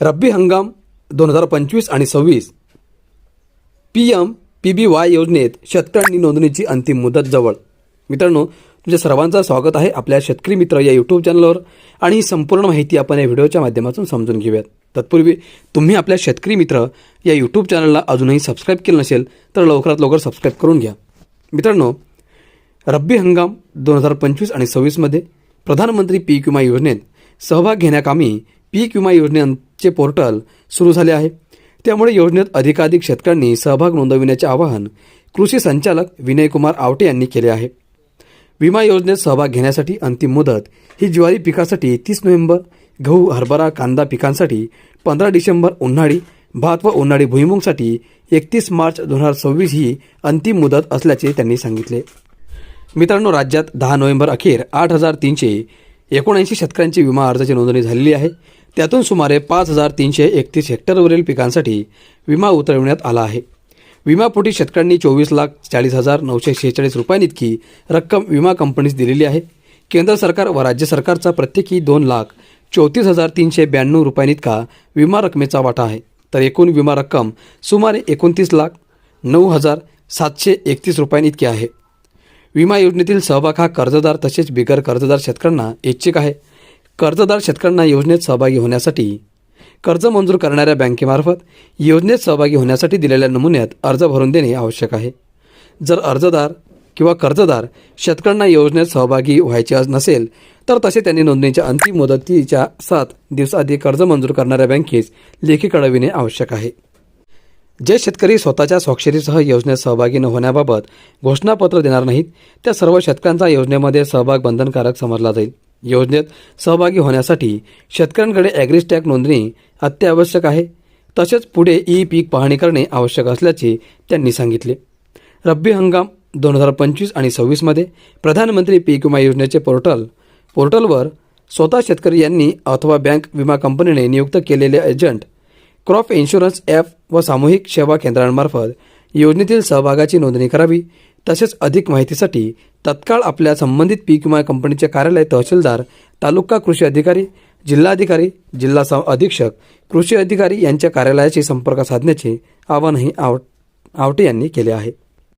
रब्बी हंगाम दोन हजार पंचवीस आणि सव्वीस. P M P B Y योजनेत शेतकऱ्यांनी नोंदणीची अंतिम मुदत जवळ. मित्रांनो तुमच्या सर्वांचं स्वागत आहे आपल्या शेतकरी मित्र या यूट्यूब चॅनलवर आणि ही संपूर्ण माहिती आपण या व्हिडिओच्या माध्यमातून समजून घेऊयात. तत्पूर्वी तुम्ही आपल्या शेतकरी मित्र या यूट्यूब चॅनलला अजूनही सबस्क्राईब केलं नसेल तर लवकरात लवकर सबस्क्राईब करून घ्या. मित्रांनो रब्बी हंगाम दोन हजार पंचवीस आणि सव्वीसमध्ये प्रधानमंत्री पीक विमा योजनेत सहभाग घेण्याकामी पीक विमा चे पोर्टल सुरू झाले आहे. त्यामुळे योजनेत अधिकाधिक शेतकऱ्यांनी सहभाग नोंदविण्याचे आवाहन कृषी संचालक विनयकुमार आवटे यांनी केले आहे. विमा योजनेत सहभाग घेण्यासाठी अंतिम मुदत ही ज्वारी पिकासाठी तीस नोव्हेंबर गहू हरभरा कांदा पिकांसाठी पंधरा डिसेंबर उन्हाळी भात व उन्हाळी भुईमुगसाठी एकतीस मार्च दोन हजार सव्वीस ही अंतिम मुदत असल्याचे त्यांनी सांगितले. मित्रांनो राज्यात दहा नोव्हेंबर अखेर आठ हजार तीनशे एकोणऐंशी शेतकऱ्यांची विमा अर्जाची नोंदणी झालेली आहे. त्यातून सुमारे पाच हजार तीनशे एकतीस हेक्टरवरील पिकांसाठी विमा उतरविण्यात आला आहे. विमापोटी शेतकऱ्यांनी चोवीस लाख चाळीस हजार नऊशे शेहेचाळीस रुपयांइतकी रक्कम विमा कंपनीस दिलेली आहे. केंद्र सरकार व राज्य सरकारचा प्रत्येकी दोन लाख चौतीस हजार तीनशे ब्याण्णव रुपयांइतका विमा रकमेचा वाटा आहे. तर एकूण विमा रक्कम सुमारे एकोणतीस लाख नऊ हजार सातशे एकतीस रुपयांइतकी आहे. विमा योजनेतील सहभाग हा कर्जदार तसेच बिगर कर्जदार शेतकऱ्यांना ऐच्छिक आहे. कर्जदार शेतकऱ्यांना योजनेत सहभागी होण्यासाठी कर्ज मंजूर करणाऱ्या बँकेमार्फत योजनेत सहभागी होण्यासाठी दिलेल्या नमुन्यात अर्ज भरून देणे आवश्यक आहे. जर अर्जदार किंवा कर्जदार शेतकऱ्यांना योजनेत सहभागी व्हायचे नसेल तर तसे त्यांनी नोंदणीच्या अंतिम मुदतीच्या सात दिवसाआधी कर्ज मंजूर करणाऱ्या बँकेस लेखी कळविणे आवश्यक आहे. जे शेतकरी स्वतःच्या स्वाक्षरीसह योजनेत सहभागी न होण्याबाबत घोषणापत्र देणार नाहीत त्या सर्व शेतकऱ्यांचा योजनेमध्ये सहभाग बंधनकारक समजला जाईल. योजनेत सहभागी होण्यासाठी शेतकऱ्यांकडे ॲग्रिस्टॅग नोंदणी अत्यावश्यक आहे. तसेच पुढे ई पीक पाहणी करणे आवश्यक असल्याचे त्यांनी सांगितले. रब्बी हंगाम दोन हजार पंचवीस आणि सव्वीसमध्ये प्रधानमंत्री पीक विमा योजनेचे पोर्टल पोर्टलवर स्वतः शेतकरी यांनी अथवा बँक विमा कंपनीने नियुक्त केलेले एजंट क्रॉप इन्शुरन्स ॲप व सामूहिक सेवा केंद्रांमार्फत योजनेतील सहभागाची नोंदणी करावी. तसेच अधिक माहितीसाठी तत्काळ आपल्या संबंधित पीक विमा कंपनीचे कार्यालय तहसीलदार तालुका कृषी अधिकारी जिल्हाधिकारी जिल्हा स अधीक्षक कृषी अधिकारी यांच्या कार्यालयाशी संपर्क साधण्याचे आवाहनही आव आवटे यांनी केले आहे.